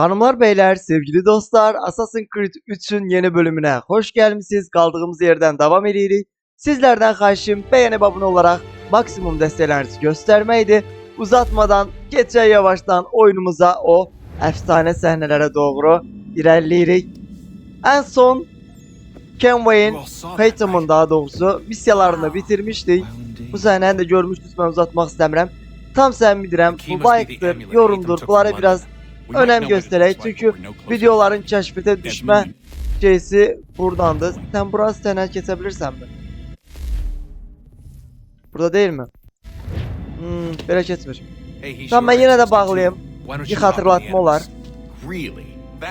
Hanımlar beyler, sevgili dostlar, Assassin's Creed 3'ün yeni bölümüne hoş gelmişsiniz. Kaldığımız yerden devam ediyoruz. Sizlerden karşım beğenip abone olarak maksimum desteklerinizi göstermeydi. Uzatmadan geçe yavaştan oyunumuza o efsane sahnelere doğru ilerleyirik. En son Kenway'in, Peyton'un daha doğrusu misyalarını bitirmiştik. Bu sahneyi de görmüştünüz ben uzatmak istemiyorum. Tam sen bilirəm, bu like'dır, yorumdur, bunlara biraz önem göstererek çünkü videoların keşfete düşme şeysi buradandı. Sen burası sene kesebilirsen mi? Burada değil mi? Hmm, böyle kesmiş. Tamam ben yine de bağlayayım. Bir hatırlatma olar.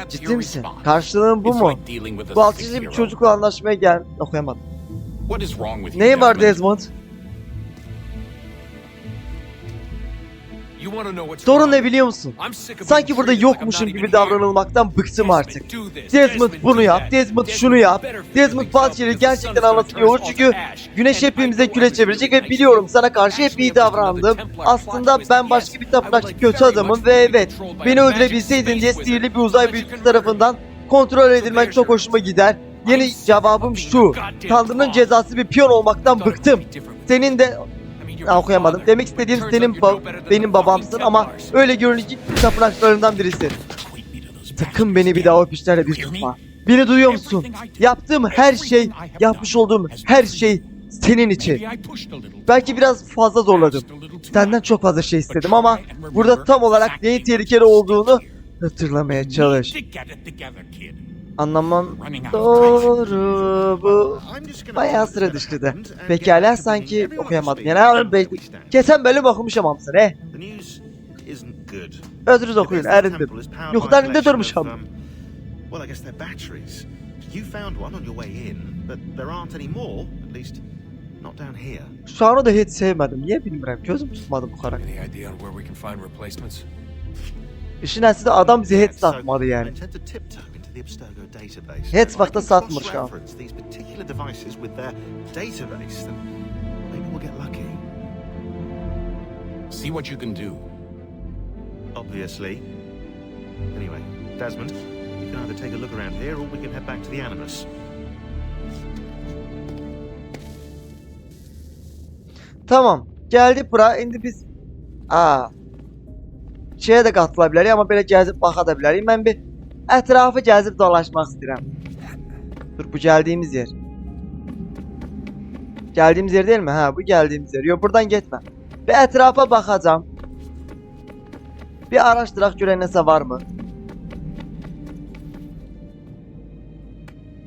Ciddi misin? Karşılığın bu mu? Bu altıcı bir çocukla anlaşmaya gel... Okuyamadım. Neyin var Desmond? Sorun ne biliyor musun? Sanki burada yokmuşum gibi davranılmaktan bıktım artık. Desmond bunu yap, Desmond şunu yap. Desmond bazı şeyleri gerçekten anlatıyor çünkü Güneş hepimize küre çevirecek ve biliyorum sana karşı hep iyi davrandım. Aslında ben başka bir tapınakçı kötü adamım ve evet beni öldürebilseydin diye sihirli bir uzay büyücüsü tarafından kontrol edilmen çok hoşuma gider. Yeni cevabım şu. Tanrı'nın cezası bir piyon olmaktan bıktım. Senin de okuyamadım. Demek istediğim senin ba- benim babamsın ama öyle görünecek tapınaklarından birisi. Sakın beni bir daha o pişlerle bir tutma. Beni duyuyor musun? Yaptığım her şey, yapmış olduğum her şey senin için. Belki biraz fazla zorladım. Senden çok fazla şey istedim ama burada tam olarak neyin tehlikeli olduğunu hatırlamaya çalış. Anlamam doğru bu. Bayağı sıra dışı da. Pekala sanki okuyamadım. Yani be kesen bölüm okumuşam hamsın he. Özürüz okuyun erindim. Yuxudan indi durmuşam. Well, I guess they're batteries. You found one on your way in, but there aren't any more, at least not down here. Anı da hiç sevmedim. Niye bilmiyorum. Gözüm tutmadı bu karakter. Any idea where we can find replacements? İşin aslı da adam bizi hiç satmadı yani. İnto the Abstergo database. These particular devices with their database, then maybe we'll get lucky. See what you can do. Obviously. Anyway, Desmond, you can either take a look around here or we can head back to the Animus. Tamam. Geldi bura. Indi biz... Aa. Şeye de qatıla bilərik amma belə gəzib baxa da bilərik. Mən bir ətrafı gəzib dolaşmaq istəyirəm. Dur bu gəldiyimiz yer. Gəldiyimiz yer deyilmi? Hə, bu gəldiyimiz yer. Yox, buradan getmə. Bir ətrafa baxacağam. Bir araşdıraq görək nəsə varmı?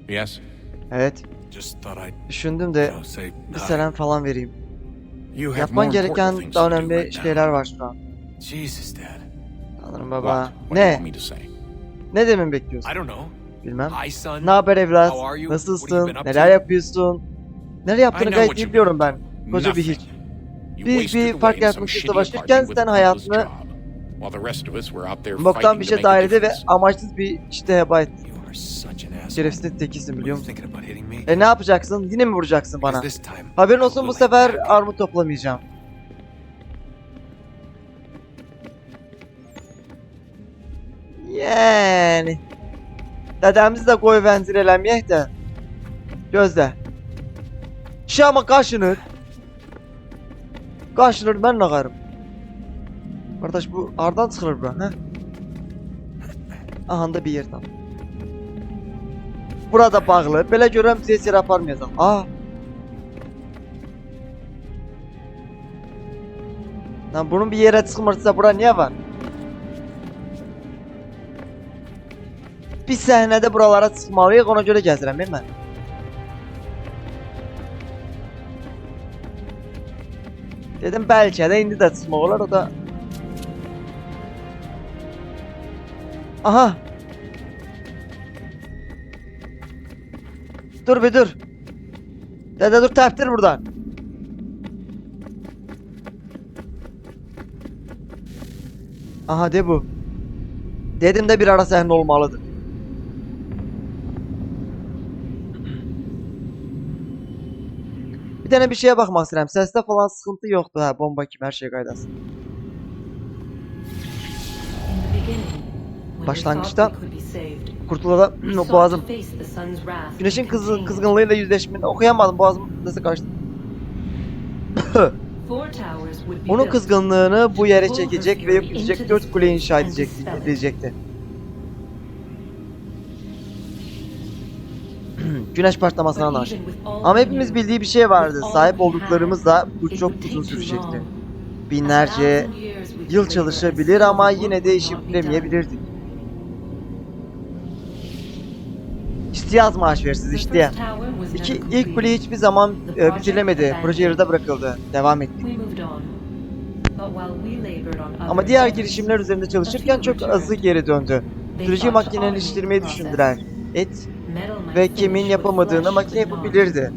Yes. Evet. Düşündüm de bir selam falan vereyim. Yapman gereken daha önemli şeyler var şu an. Tanrım baba. Ne? Ne dememi bekliyorsun? I don't know. Bilmem. Ne haber evlat? Nasılsın? Neler yapıyorsun? Neler yaptığını gayet iyi biliyorum ben. Koca bir hiç. Wasted bir fark shitty savaşırken sen hayatını Boktan bir şey dahil ve amaçsız bir işte heba et. You are such an asshole. Şerefsiz tekisin biliyor musun? E ne yapacaksın? Yine mi vuracaksın bana? Haberin olsun bu sefer armut toplamayacağım. Yani. Dedemizi de koy eləməyək də. Gözlə. Kişi ama qaşınır. Qaşınır mən nə qarım? Qardaş bu hardan çıxır bura, hə? Ahanda bir yer tap. Burada bağlı. Belə görürəm heç yerə aparmayacaq. Aa. Lan bunun bir yere çıkmırsa bura niye var? Bir səhnədə buralara çıxmalıyıq, ona görə gəzirəm, mi? Dedim bəlkə də indi də çıxmaq olar, o da... Aha! Dur bir dur. Dede dur teptir buradan. Aha de bu. Dedim de bir ara sahne olmalıdır. Tane bir şeye bakmak istedim. Seste falan sıkıntı yoktu ha. Bomba gibi her şey kaydasın. In the beginning, Başlangıçta kurtulada boğazım güneşin kızı, kızgınlığıyla yüzleşmeni okuyamadım boğazım nasıl kaçtı. Onun kızgınlığını bu yere çekecek ve yok edecek dört kule inşa edecek, edecekti. Güneş patlamasına naş. Ama hepimiz bildiği bir şey vardı. Sahip olduklarımız da bu çok uzun sürecekti. Binlerce yıl çalışabilir ama yine de işi bitiremeyebilirdik. İstiyaz maaş versiz işte. İki, ilk kule hiçbir zaman e, bitirilemedi. Proje yarıda bırakıldı. Devam ettik. Ama diğer girişimler üzerinde çalışırken çok azı geri döndü. Süreci makineleştirmeyi düşündüler. Et ve kemiğin yapamadığını makine yapabilirdi.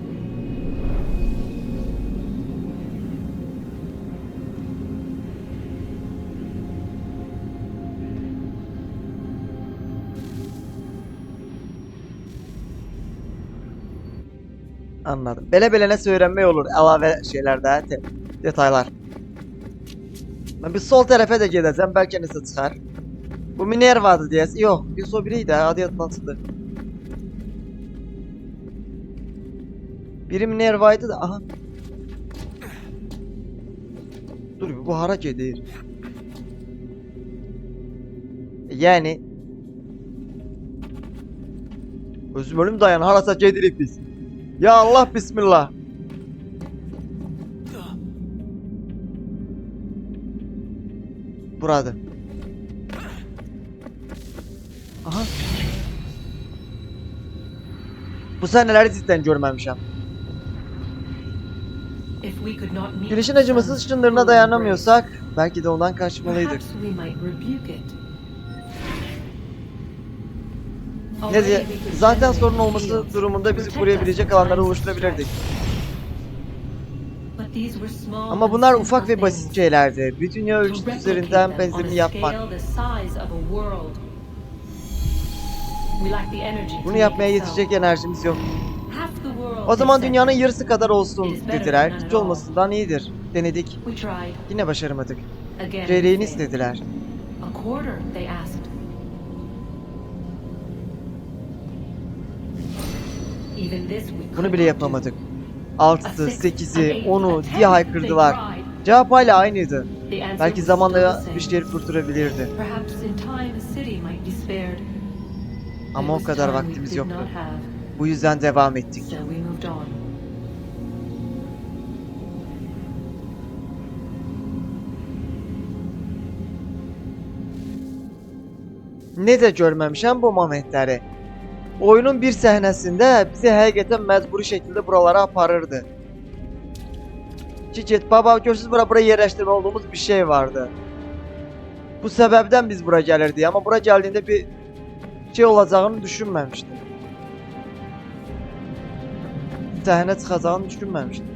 Anladım. Bele bele nasıl öğrenme olur? Elave şeylerde de, detaylar. Ben bir sol tarafa da gideceğim. Belki nasıl çıkar. Bu Minerva'dı diye. Yok. Bir so biriydi. Hadi atlatıdı. Biri Minerva'ydı da. Aha. Dur bir bu hareket değil. Yani Özüm ölüm dayan harasa cedirik biz. Ya Allah bismillah. Burada. Aha. Bu sahneleri cidden görmemişim. Güneşin acımasız ışınlarına dayanamıyorsak belki de ondan kaçmalıydık. Ne diye? Zaten sorun olması durumunda bizi koruyabilecek alanları oluşturabilirdik. Ama bunlar ufak ve basit şeylerdi. Bir dünya ölçüsü üzerinden benzerini yapmak. Bunu yapmaya yetecek enerjimiz yok. O zaman dünyanın yarısı kadar olsun dediler. Hiç olmasından iyidir. Denedik. Yine başaramadık. Çeyreğini istediler. Bunu bile yapamadık. 6'sı, 8'i, 10'u diye haykırdılar. Cevap hala aynıydı. Belki zamanla bir şeyleri kurtarabilirdi. Ama o kadar vaktimiz yoktu. Bu yüzden devam ettik. Ne de görmemişəm bu momentləri. Oyunun bir səhnəsində bizi həqiqətən məcburi şəkildə buralara aparırdı. Ki get baba görsüz bura bura yerləşdirmə olduğumuz bir şey vardı. Bu səbəbdən biz bura gəlirdik amma bura gəldiyində bir şey olacağını düşünməmişdim. Səhnə çıxacağını düşünməmişdim.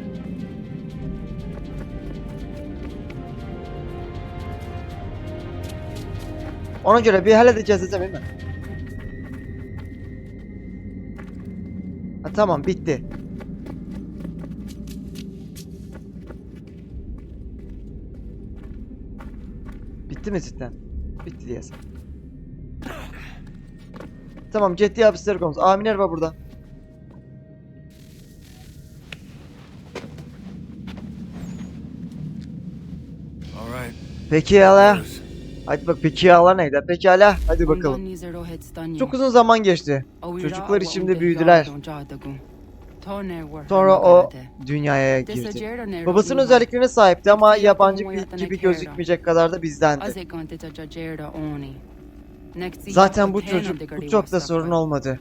Ona görə bir də gəzəcəm mən. Ha, tamam bitti. Bitti mi cidden? Bitti diyesin. Tamam ciddi hapisleri konusu. Aa Minerva burada. Hala. Hadi bak peki hala neydi? Peki hala. Hadi bakalım. Çok uzun zaman geçti. Çocuklar içimde büyüdüler. Sonra o dünyaya girdi. Babasının özelliklerine sahipti ama yabancı gibi gözükmeyecek kadar da bizdendi. Zaten bu çocuk bu çok da sorun olmadı.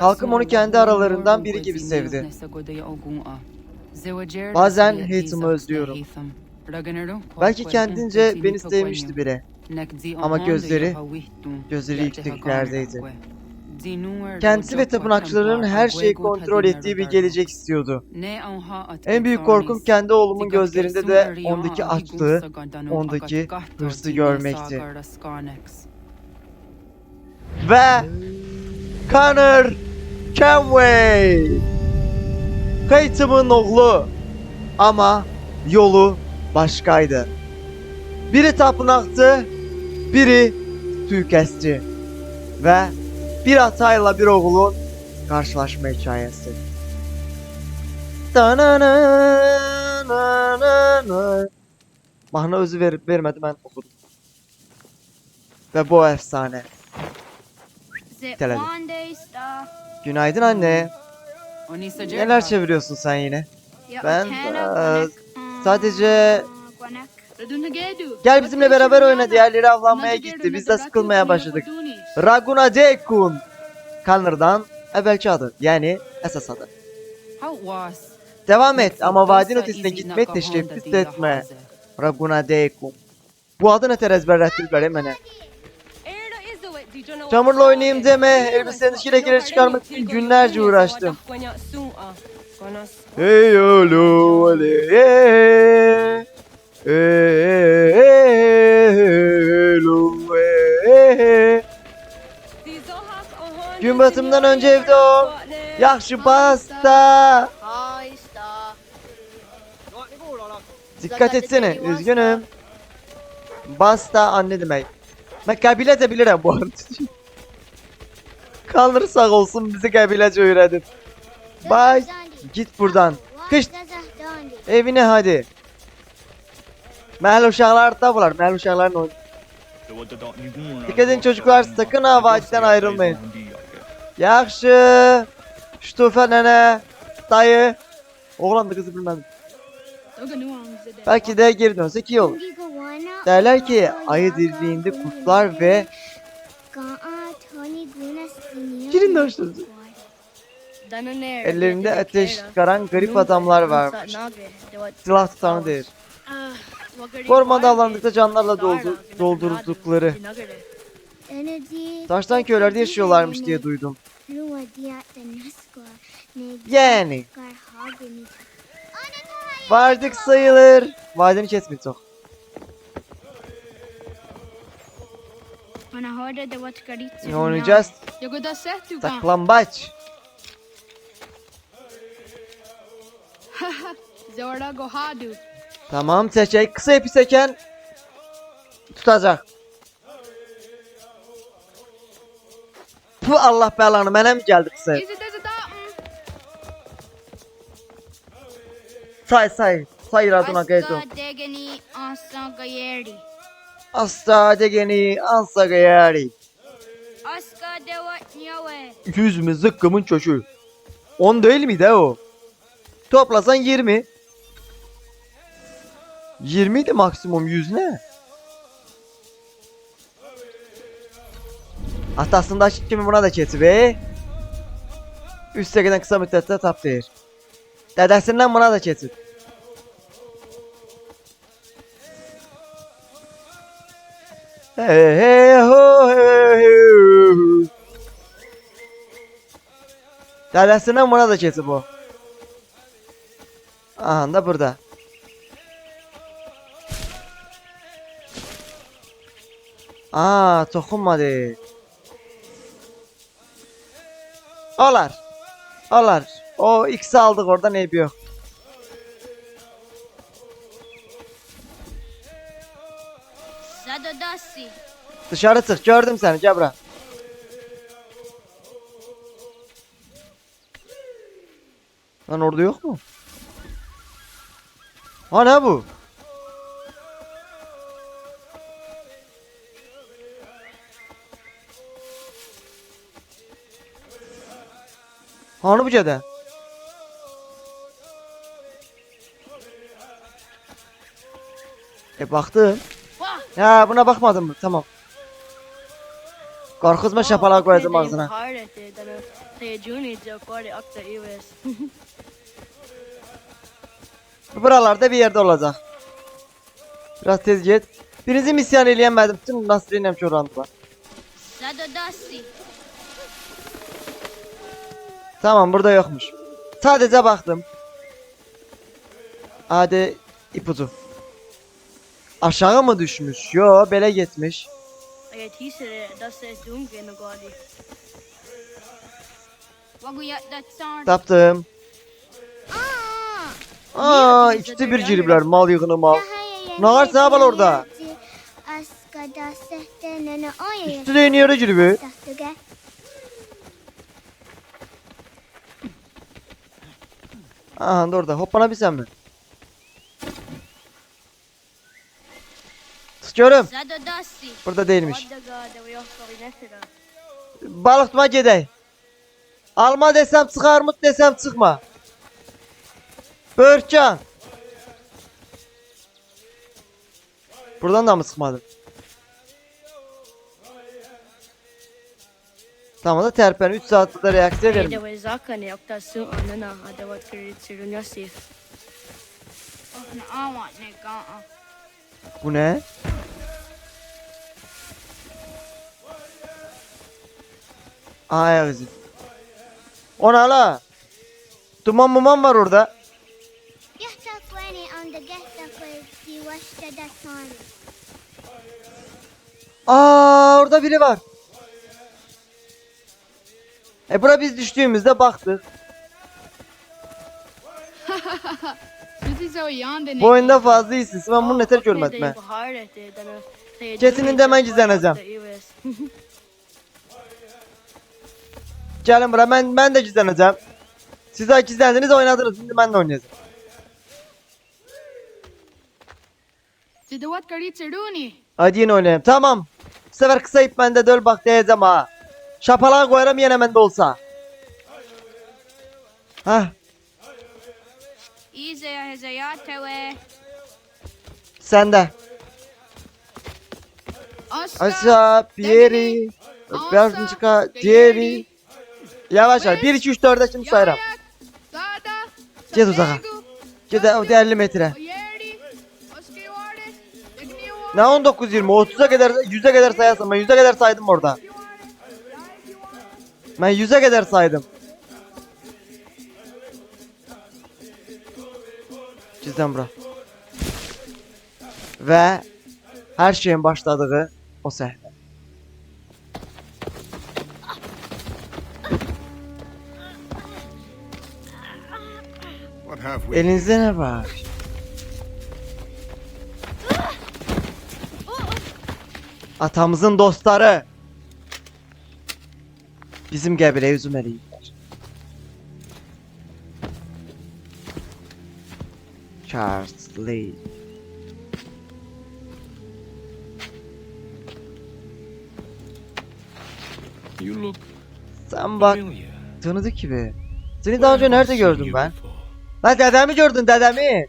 Halkım onu kendi aralarından biri gibi sevdi. Bazen Hathem'ı özlüyorum. Belki kendince beni sevmişti bile. Ama gözleri, gözleri yükseklerdeydi. Kendisi ve tapınakçıların her şeyi kontrol ettiği bir gelecek istiyordu. En büyük korkum kendi oğlumun gözlerinde de ondaki açlığı, ondaki hırsı görmekti. Ve Connor Kenway. Kayıtımın oğlu. Ama yolu başkaydı. Biri tapınaktı, biri suikastçı. Ve bir atayla bir oğlun karşılaşma hikayesi. Mahnı özü ver, vermedi ben okudum. Ve bu efsane. Telelim. Günaydın anne. Neler çeviriyorsun sen yine? Ben, eee, sadece- Gel bizimle beraber oyna diğerleri avlanmaya gitti. Biz de sıkılmaya başladık. Raguna Dekun. Kanır'dan evvelki adı. Yani esas adı. Devam et ama vadinin ötesine gitmeyi teşebbüs etme. Raguna Dekun. Bu adı ne ter ezberlettirdiler hemen. Çamurla oynayayım deme. Elbisenin şirekeleri çıkarmak için günlerce uğraştım. Hey olo ole eh. Hello, eh. Gün batımından önce evde ol. Yaxşı pasta. Dikkat etsene. Üzgünüm. Basta anne demek. Ben kabile de bilirim bu arada. Kalırsak olsun bizi kabilece öğretin. Bye. Git buradan. Kış. Evine hadi. Mahal uşaklar da bular. Mahal uşakların oyunu. Dikkat edin çocuklar sakın ha vadiden ayrılmayın. Yaxşı. Ştufe nene. Dayı. Oğlan da kızı bilmedim. Belki de geri dönsek iyi olur. Derler ki ayı diriliğinde kurtlar ve Şirin dostları. Ellerinde ateş çıkaran garip adamlar varmış. Silah tutanı değil. Ormanda avlandıkta canlarla doldu, doldurdukları. Taştan köylerde yaşıyorlarmış diye duydum. Yani. Vardık sayılır. Vadini kesmeyin çok. Ne oynayacağız? Saklambaç. Tamam seçek. Kısa ipi seken tutacak. Bu Allah belanı mənə mi geldi kısa ip? Say say. Say Raduna Gaydo. Asta degeni ansa gayari. Yüz mü zıkkımın çocuğu. 10 değil miydi o? Toplasan 20. 20 idi maksimum 100 ne? Atasında kimi buna da keti be. Üste giden kısa müddette tap değil. Dedesinden buna da keti. Hey hey ho hey. Dedesinden buna da keti bu. Aha da burada. Aa dokunmadı. Olar. Olar. O X'i aldık oradan ne yok. Dışarı çık gördüm seni Cabra. Lan orada yok mu? Ha ne bu? Bu cede? E baktım. Ya buna bakmadın mı? Tamam. Korkuzma şapalak koydum ağzına. Buralarda bir yerde olacak. Biraz tez git. Birinizi misyan eleyemedim. Tüm Nasri'nin hem çorandı var. Tamam burada yokmuş. Sadece baktım. Hadi ipucu. Aşağı mı düşmüş? Yo bele gitmiş. Taptım. Aa ikisi bir ciribler mal yığını mal. Ne var, ne var orada? Üstüne iniyor gibi. Aha dur orada. Hoppana mi? Tutuyorum. Burada değilmiş. Balık tutma. Alma desem çıkar mı desem çıkma. Börkcan. Buradan da mı çıkmadın? Tamam da terpen 3 saatte de reaksiye verin. Bu ne? Ay kızım. O ne la? Duman muman var orada. Aa orada biri var. E bura biz düştüğümüzde baktık. Bu oyunda fazla iyisin. Ben bunu yeter görmedim he. Kesinlikle ben gizleneceğim. Gelin buraya ben, ben de gizleneceğim. Siz de gizlendiniz oynadınız. Şimdi ben de oynayacağım. Hadi yine oynayalım. Tamam. Bu sefer kısa ip bende döl bak diyeceğim ha. Şapalığa koyarım yine bende olsa. Hah. Sende. Aşağı bir yeri. Biraz çıka diğeri. Yavaş yavaş. 1 2 3 4'e şimdi sayarım. Git uzağa. Git o de 50 metre. Ne 19 20 30'a kadar 100'e kadar sayarsın. Ben 100'e kadar saydım orada. Ben 100'e kadar saydım. Çizden bura. Ve her şeyin başladığı o sahne. Elinizde ne var? Atamızın dostları. Bizim gebreyi üzülmeliydiler. Charles Lee. You look Sen bak familiar. tanıdık gibi. Seni daha önce nerede gördüm ben? Lan dedemi gördün dedemi.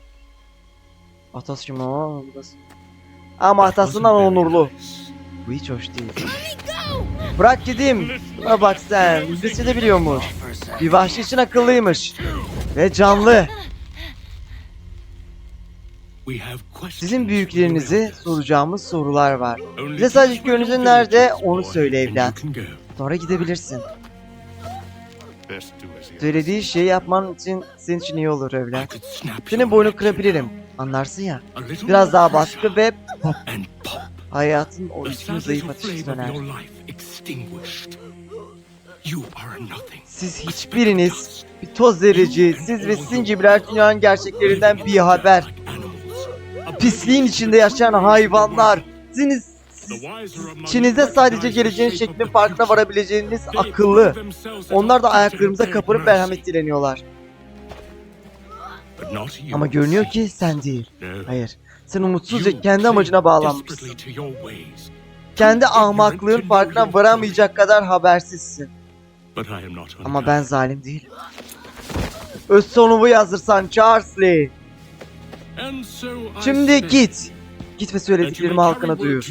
Atası kim o? Burası. Ama atasından onurlu. Bu hiç hoş değil. Bırak gideyim. Buna bak sen. İngilizce de biliyormuş. Bir vahşi için akıllıymış. Ve canlı. Sizin the soracağımız sorular var. Bize sadece köyünüzün nerede onu söyle go. Sonra gidebilirsin. Söylediği şeyi yapman için senin için iyi olur snap Senin boynu kırabilirim. Anlarsın ya. Biraz daha baskı ve pop. Hayatın o üstün zayıf ateşi. Siz hiçbiriniz bir toz verici, siz ve sizin gibiler dünyanın gerçeklerinden bir haber. Pisliğin içinde yaşayan hayvanlar. Sizin içinizde sadece geleceğin şeklinin farkına varabileceğiniz akıllı. Onlar da ayaklarımıza kapınıp merhamet dileniyorlar. Ama görünüyor ki sen değil. Hayır. Sen umutsuzca kendi amacına bağlanmışsın. Kendi ahmaklığın farkına varamayacak kadar habersizsin. Ama ben zalim değilim. Öz sonumu yazdırsan Charles Lee. Şimdi git. Git ve söylediklerimi halkına duyur.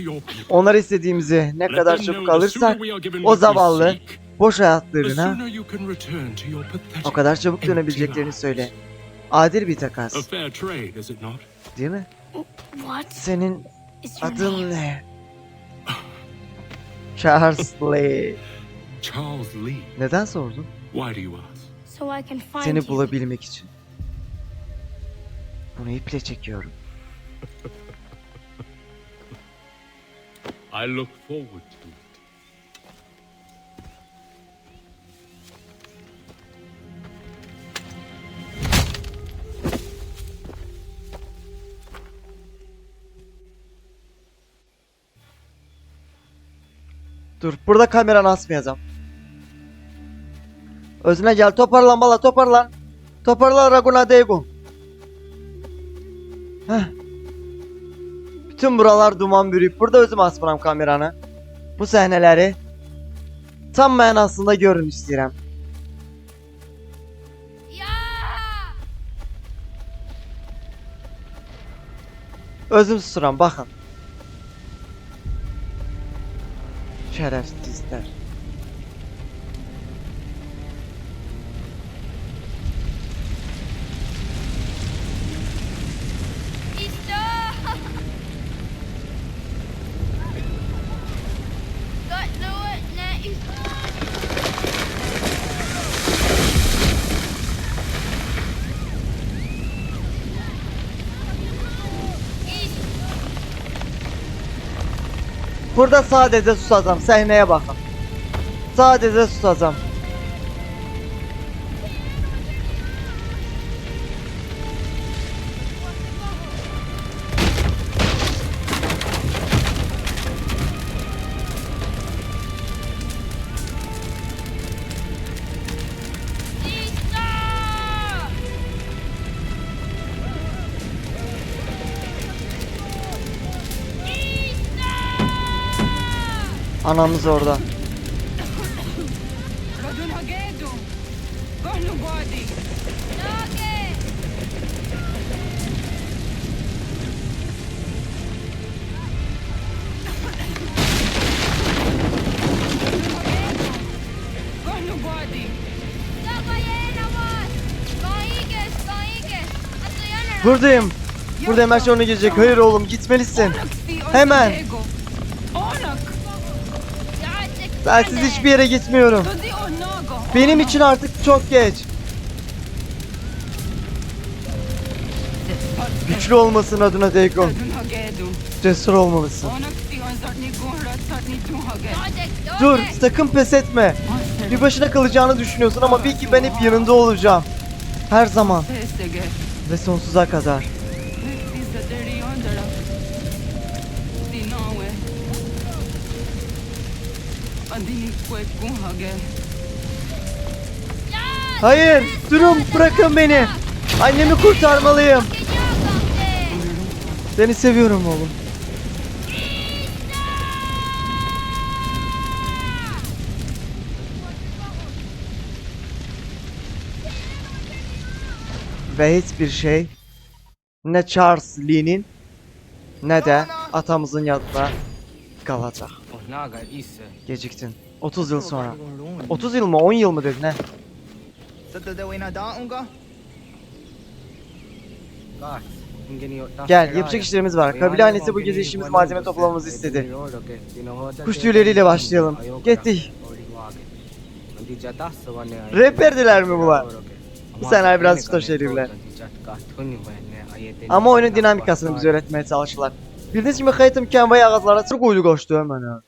Onlara istediğimizi ne kadar çabuk alırsak o zavallı boş hayatlarına o kadar çabuk dönebileceklerini söyle. Adil bir takas. Değil mi? Senin adın ne? Charles Lee. Charles Lee. Neden sordun? Why do you ask? Seni bulabilmek için. Bunu iple çekiyorum. I look forward to Dur burada kameranı asmayacağım. Özüne gel toparlan bala toparlan. Toparlan Raguna. Heh. Bütün buralar duman bürüyüp burada özüm asmıram kameranı. Bu sahneleri tam mənasında görün istəyirəm. Özüm susuram baxın. şerefsizler Burada sadəcə susacam, səhnəyə baxın. Sadəcə susacam. Anamız orada. Buradayım. Buradayım her şey ona gelecek. Hayır oğlum gitmelisin. Hemen. Sensiz hiçbir yere gitmiyorum. Benim için artık çok geç. Güçlü olmasın adına Hagedu! Cesur olmalısın. Dur sakın pes etme. Bir başına kalacağını düşünüyorsun ama bil ki ben hep yanında olacağım. Her zaman ve sonsuza kadar. Hayır durun bırakın beni. Annemi kurtarmalıyım. Seni seviyorum oğlum. Ve hiçbir şey ne Charles Lee'nin ne de atamızın yanında kalacak. İse. Geciktin. 30 yıl sonra. 30 yıl mı 10 yıl mı dedin ne? Gel yapacak işlerimiz var. Kabile ailesi bu gece işimiz malzeme toplamamızı istedi. Kuş tüyleriyle başlayalım. Gittik. Rapperdiler mi bunlar? Bu sefer biraz usta şerifler. Ama oyunun dinamikasını bize öğretmeye çalıştılar. Bildiğiniz gibi Hayatım Kembay'ı ağızlara sır koydu koştu hemen ha.